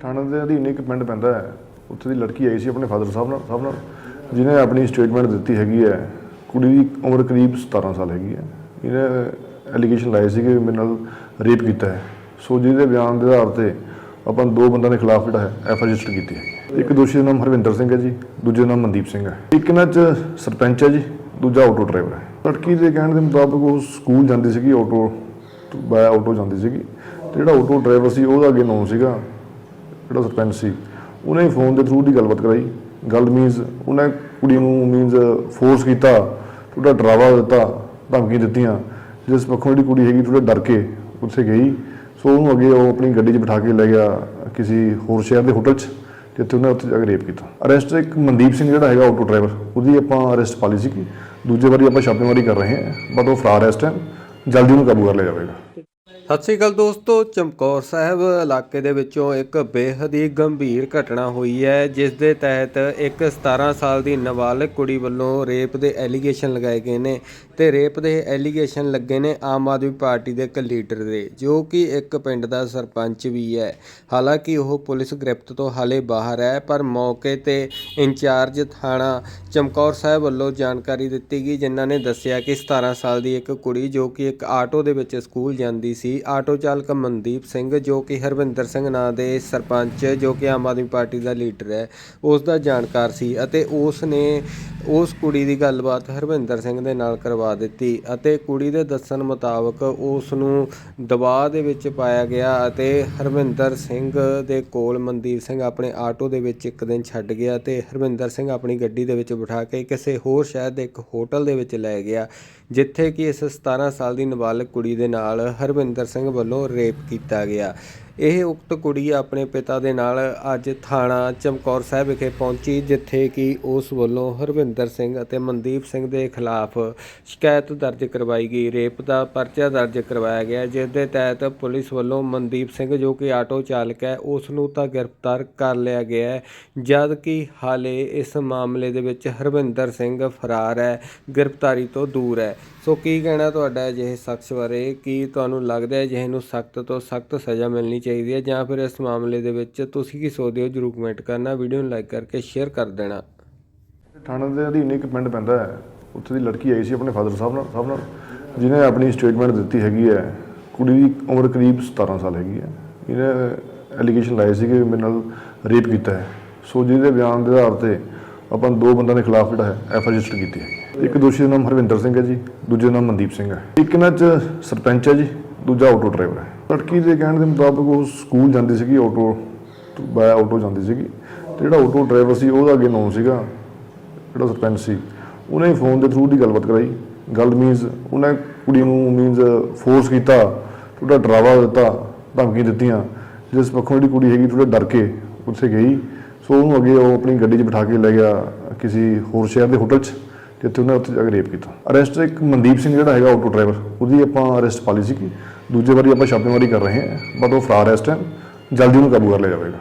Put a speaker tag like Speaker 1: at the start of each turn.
Speaker 1: ਥਾਣੇ ਦੇ ਅਧੀਨ ਇੱਕ ਪਿੰਡ ਪੈਂਦਾ ਹੈ। ਉੱਥੇ ਦੀ ਲੜਕੀ ਆਈ ਸੀ ਆਪਣੇ ਫਾਦਰ ਸਾਹਿਬ ਨਾਲ ਸਾਹਿਬ ਨਾਲ, ਜਿਹਨੇ ਆਪਣੀ ਸਟੇਟਮੈਂਟ ਦਿੱਤੀ ਹੈਗੀ ਹੈ। ਕੁੜੀ ਦੀ ਉਮਰ ਕਰੀਬ 17 ਸਾਲ ਹੈਗੀ ਹੈ। ਇਹਨੇ ਐਲੀਗੇਸ਼ਨ ਲਾਏ ਸੀ ਕਿ ਮੇਰੇ ਨਾਲ ਰੇਪ ਕੀਤਾ ਹੈ। ਸੋ ਜਿਹਦੇ ਬਿਆਨ ਦੇ ਆਧਾਰ ਤੇ ਆਪਾਂ ਦੋ ਬੰਦਿਆਂ ਦੇ ਖਿਲਾਫ ਜਿਹੜਾ ਹੈ ਐਫ ਰਜਿਸਟਰ ਕੀਤੀ ਹੈ। ਇੱਕ ਦੋਸ਼ੀ ਦਾ ਨਾਮ ਹਰਵਿੰਦਰ ਸਿੰਘ ਹੈ ਜੀ, ਦੂਜੇ ਦਾ ਨਾਮ ਮਨਦੀਪ ਸਿੰਘ ਹੈ। ਇੱਕ ਇਹਨਾਂ 'ਚ ਸਰਪੰਚ ਹੈ ਜੀ, ਦੂਜਾ ਆਟੋ ਡਰਾਈਵਰ ਹੈ। ਲੜਕੀ ਦੇ ਕਹਿਣ ਦੇ ਮੁਤਾਬਕ ਉਹ ਸਕੂਲ ਜਾਂਦੀ ਸੀਗੀ ਆਟੋ ਬਾय ਆਟੋ ਜਾਂਦੀ ਸੀਗੀ। ਤੇ ਜਿਹੜਾ ਆਟੋ ਡਰਾਈਵਰ ਸੀ, ਉਹਦਾ ਅੱਗੇ ਨਾਮ ਸੀਗਾ ਜਿਹੜਾ ਸਰਪੰਚ ਸੀ, ਉਹਨੇ ਫੋਨ ਦੇ ਥਰੂ ਦੀ ਗੱਲਬਾਤ ਕਰਾਈ। ਗੱਲ ਮੀਨਸ ਉਹਨੇ ਕੁੜੀ ਨੂੰ ਮੀਨਸ ਫੋਰਸ ਕੀਤਾ ਥੋੜਾ ਡਰਾਵਾ ਦਿੱਤਾ ਧਮਕੀ ਦਿੱਤੀਆਂ। ਜਿਸ ਪੱਖੋਂ ਜਿਹੜੀ ਕੁੜੀ ਹੈਗੀ ਥੋੜਾ ਡਰ ਕੇ ਉੱਥੇ ਗਈ। ਸੋ ਉਹਨੂੰ ਅੱਗੇ ਉਹ ਆਪਣੀ ਗੱਡੀ 'ਚ ਬਿਠਾ ਕੇ ਲੈ ਗਿਆ ਕਿਸੇ ਹੋਰ ਸ਼ਹਿਰ ਦੇ ਹੋਟਲ 'ਚ, ਜਿੱਥੇ ਉਹਨੇ ਉੱਥੇ ਜਾ ਕੇ ਰੇਪ ਕੀਤਾ। ਅਰੈਸਟ ਇੱਕ ਮਨਦੀਪ ਸਿੰਘ ਜਿਹੜਾ ਹੈਗਾ ਆਟੋ ਡਰਾਈਵਰ ਉਹਦੀ ਆਪਾਂ ਅਰੈਸਟ ਪਾਲੀ ਸੀ ਦੂਜੇ ਵਾਰੀ ਆਪਾਂ ਛਾਪੇਮਾਰੀ ਕਰ ਰਹੇ ਹਾਂ ਬਟ ਉਹ ਫਰਾਰ ਅਰੈਸਟ ਹੈ ਜਲਦੀ ਉਹਨੂੰ ਕਾਬੂ ਕਰ ਲਿਆ ਜਾਵੇਗਾ।
Speaker 2: ਸਤਿ ਸ੍ਰੀ ਅਕਾਲ ਦੋਸਤੋ, ਚਮਕੌਰ ਸਾਹਿਬ ਇਲਾਕੇ ਦੇ ਵਿੱਚੋਂ ਇੱਕ ਬੇਹੱਦ ਹੀ ਗੰਭੀਰ ਘਟਨਾ ਹੋਈ ਹੈ, ਜਿਸ ਦੇ ਤਹਿਤ ਇੱਕ 17 ਸਾਲ ਦੀ ਨਾਬਾਲਗ ਕੁੜੀ ਵੱਲੋਂ ਰੇਪ ਦੇ ਐਲੀਗੇਸ਼ਨ ਲਗਾਏ ਗਏ ਨੇ ਤੇ ਰੇਪ ਦੇ ਐਲੀਗੇਸ਼ਨ ਲੱਗੇ ਨੇ ਆਮ ਆਦਮੀ ਪਾਰਟੀ ਦੇ ਇੱਕ ਲੀਡਰ ਦੇ, ਜੋ ਕਿ ਇੱਕ ਪਿੰਡ ਦਾ ਸਰਪੰਚ ਵੀ ਹੈ। ਹਾਲਾਂਕਿ ਉਹ ਪੁਲਿਸ ਗ੍ਰਿਫਤ ਤੋਂ ਹਾਲੇ ਬਾਹਰ ਹੈ, ਪਰ ਮੌਕੇ ਤੇ ਇੰਚਾਰਜ ਥਾਣਾ ਚਮਕੌਰ ਸਾਹਿਬ ਵੱਲੋਂ ਜਾਣਕਾਰੀ ਦਿੱਤੀ ਗਈ, ਜਿਨ੍ਹਾਂ ਨੇ ਦੱਸਿਆ ਕਿ 17 ਸਾਲ ਦੀ ਇੱਕ ਕੁੜੀ ਜੋ ਕਿ ਇੱਕ ਆਟੋ ਦੇ ਵਿੱਚ ਸਕੂਲ ਜਾਂਦੀ ਸੀ ਆਟੋ ਚਾਲਕ ਮਨਦੀਪ ਸਿੰਘ, ਜੋ ਕਿ ਹਰਵਿੰਦਰ ਸਿੰਘ ਨਾਂ ਦੇ ਸਰਪੰਚ, ਜੋ ਕਿ ਆਮ ਆਦਮੀ ਪਾਰਟੀ ਦਾ ਲੀਡਰ ਹੈ, ਉਸ ਦਾ ਜਾਣਕਾਰ ਸੀ ਅਤੇ ਉਸ ਨੇ ਉਸ ਕੁੜੀ ਦੀ ਗੱਲਬਾਤ ਹਰਵਿੰਦਰ ਸਿੰਘ ਦੇ ਨਾਲ ਕਰਵਾ ਦਿੱਤੀ ਅਤੇ ਕੁੜੀ ਦੇ ਦੱਸਣ ਮੁਤਾਬਕ ਉਸ ਨੂੰ ਦਬਾਅ ਦੇ ਵਿੱਚ ਪਾਇਆ ਗਿਆ ਅਤੇ ਹਰਵਿੰਦਰ ਸਿੰਘ ਦੇ ਕੋਲ ਮਨਦੀਪ ਸਿੰਘ ਆਪਣੇ ਆਟੋ ਦੇ ਵਿੱਚ ਇੱਕ ਦਿਨ ਛੱਡ ਗਿਆ ਤੇ ਹਰਵਿੰਦਰ ਸਿੰਘ ਆਪਣੀ ਗੱਡੀ ਦੇ ਵਿੱਚ ਬਿਠਾ ਕੇ ਕਿਸੇ ਹੋਰ ਸ਼ਹਿਰ ਦੇ ਇੱਕ ਹੋਟਲ ਦੇ ਵਿੱਚ ਲੈ ਗਿਆ, ਜਿੱਥੇ ਕਿ ਇਸ 17 ਸਾਲ ਦੀ ਨਾਬਾਲਗ ਕੁੜੀ ਦੇ ਨਾਲ ਹਰਵਿੰਦਰ ਸਿੰਘ ਵੱਲੋਂ ਰੇਪ ਕੀਤਾ ਗਿਆ। ਇਹ ਉਕਤ ਕੁੜੀ ਆਪਣੇ ਪਿਤਾ ਦੇ ਨਾਲ ਅੱਜ ਥਾਣਾ ਚਮਕੌਰ ਸਾਹਿਬ ਵਿਖੇ ਪਹੁੰਚੀ, ਜਿੱਥੇ ਕਿ ਉਸ ਵੱਲੋਂ ਹਰਵਿੰਦਰ ਸਿੰਘ ਅਤੇ ਮਨਦੀਪ ਸਿੰਘ ਦੇ ਖਿਲਾਫ ਸ਼ਿਕਾਇਤ ਦਰਜ ਕਰਵਾਈ ਗਈ। ਰੇਪ ਦਾ ਪਰਚਾ ਦਰਜ ਕਰਵਾਇਆ ਗਿਆ ਜਿਸ ਦੇ ਤਹਿਤ ਪੁਲਿਸ ਵੱਲੋਂ ਮਨਦੀਪ ਸਿੰਘ ਜੋ ਕਿ ਆਟੋ ਚਾਲਕ ਹੈ, ਉਸ ਨੂੰ ਤਾਂ ਗ੍ਰਿਫਤਾਰ ਕਰ ਲਿਆ ਗਿਆ ਹੈ ਜਦ ਕਿ ਹਾਲੇ ਇਸ ਮਾਮਲੇ ਦੇ ਵਿੱਚ ਹਰਵਿੰਦਰ ਸਿੰਘ ਫਰਾਰ ਹੈ, ਗ੍ਰਿਫਤਾਰੀ ਤੋਂ ਦੂਰ ਹੈ। ਸੋ ਕੀ ਕਹਿਣਾ ਤੁਹਾਡਾ ਅਜਿਹੇ ਸ਼ਖਸ ਬਾਰੇ? ਕੀ ਤੁਹਾਨੂੰ ਲੱਗਦਾ ਹੈ ਜਿਹੇ ਨੂੰ ਸਖਤ ਤੋਂ ਸਖਤ ਸਜ਼ਾ ਮਿਲਣੀ ਚਾਹੀਦੀ ਹੈ ਜਾਂ ਫਿਰ ਇਸ ਮਾਮਲੇ ਦੇ ਵਿੱਚ ਤੁਸੀਂ ਕੀ ਸੋਚਦੇ ਹੋ? ਜਰੂਰ ਕਮੈਂਟ ਕਰਨਾ ਵੀਡੀਓ ਨੂੰ ਲਾਈਕ ਕਰਕੇ ਸ਼ੇਅਰ ਕਰ ਦੇਣਾ।
Speaker 1: ਥਾਣੇ ਦੇ ਅਧੀਨ ਇੱਕ ਪਿੰਡ ਪੈਂਦਾ ਹੈ। ਉੱਥੇ ਦੀ ਲੜਕੀ ਆਈ ਸੀ ਆਪਣੇ ਫਾਦਰ ਸਾਹਿਬ ਨਾਲ ਸਾਹਿਬ ਨਾਲ, ਜਿਹਨੇ ਆਪਣੀ ਸਟੇਟਮੈਂਟ ਦਿੱਤੀ ਹੈਗੀ ਹੈ। ਕੁੜੀ ਦੀ ਉਮਰ ਕਰੀਬ 17 ਸਾਲ ਹੈਗੀ ਹੈ। ਇਹਨੇ ਐਲੀਗੇਸ਼ਨ ਲਾਏ ਸੀ ਕਿ ਮੇਰੇ ਨਾਲ ਰੇਪ ਕੀਤਾ ਹੈ। ਸੋ ਜਿਹਦੇ ਬਿਆਨ ਦੇ ਆਧਾਰ ਤੇ ਆਪਾਂ ਦੋ ਬੰਦਿਆਂ ਦੇ ਖਿਲਾਫ ਜਿਹੜਾ ਹੈ ਐਫ ਰਜਿਸਟਰ ਕੀਤੀ ਹੈ। ਇੱਕ ਦੋਸ਼ੀ ਦਾ ਨਾਮ ਹਰਵਿੰਦਰ ਸਿੰਘ ਹੈ ਜੀ, ਦੂਜੇ ਦਾ ਨਾਮ ਮਨਦੀਪ ਸਿੰਘ ਹੈ। ਇੱਕ ਇਹਨਾਂ 'ਚ ਸਰਪੰਚ ਹੈ ਜੀ। ਦੂਜਾ ਆਟੋ ਡਰਾਈਵਰ ਹੈ। ਲੜਕੀ ਦੇ ਕਹਿਣ ਦੇ ਮੁਤਾਬਕ ਉਹ ਸਕੂਲ ਜਾਂਦੀ ਸੀਗੀ ਆਟੋ ਬਾय ਆਟੋ ਜਾਂਦੀ ਸੀਗੀ। ਤੇ ਜਿਹੜਾ ਆਟੋ ਡਰਾਈਵਰ ਸੀ, ਉਹਦਾ ਅੱਗੇ ਨਾਮ ਸੀਗਾ, ਜਿਹੜਾ ਸਰਪੰਚ ਸੀ। ਉਹਨੇ ਫੋਨ ਦੇ ਥਰੂ ਦੀ ਗੱਲਬਾਤ ਕਰਾਈ। ਗੱਲ ਮੀਨਸ ਉਹਨੇ ਕੁੜੀ ਨੂੰ ਮੀਨਸ ਫੋਰਸ ਕੀਤਾ ਥੋੜਾ ਡਰਾਵਾ ਦਿੱਤਾ, ਧਮਕੀ ਦਿੱਤੀਆਂ। ਜਿਸ ਪੱਖੋਂ ਜਿਹੜੀ ਕੁੜੀ ਹੈਗੀ ਥੋੜਾ ਡਰ ਕੇ ਉੱਥੇ ਗਈ। ਸੋ ਉਹਨੂੰ ਅੱਗੇ ਉਹ ਆਪਣੀ ਗੱਡੀ 'ਚ ਬਿਠਾ ਕੇ ਲੈ ਗਿਆ ਕਿਸੇ ਹੋਰ ਸ਼ਹਿਰ ਦੇ ਹੋਟਲ 'ਚ, ਜਿੱਥੇ ਉਹਨੇ ਉੱਥੇ ਜਾ ਕੇ ਰੇਪ ਕੀਤਾ। ਅਰੈਸਟ ਇੱਕ ਮਨਦੀਪ ਸਿੰਘ ਜਿਹੜਾ ਹੈਗਾ ਆਟੋ ਡਰਾਈਵਰ ਉਹਦੀ ਆਪਾਂ ਅਰੈਸਟ ਪਾਲੀ ਸੀ ਦੂਜੇ ਵਾਰੀ ਆਪਾਂ ਛਾਪੇਮਾਰੀ ਕਰ ਰਹੇ ਹਾਂ ਬਟ ਉਹ ਫਰਾਰ ਹੈ ਇਸ ਟਾਈਮ ਜਲਦੀ ਉਹਨੂੰ ਕਾਬੂ ਕਰ ਲਿਆ ਜਾਵੇਗਾ।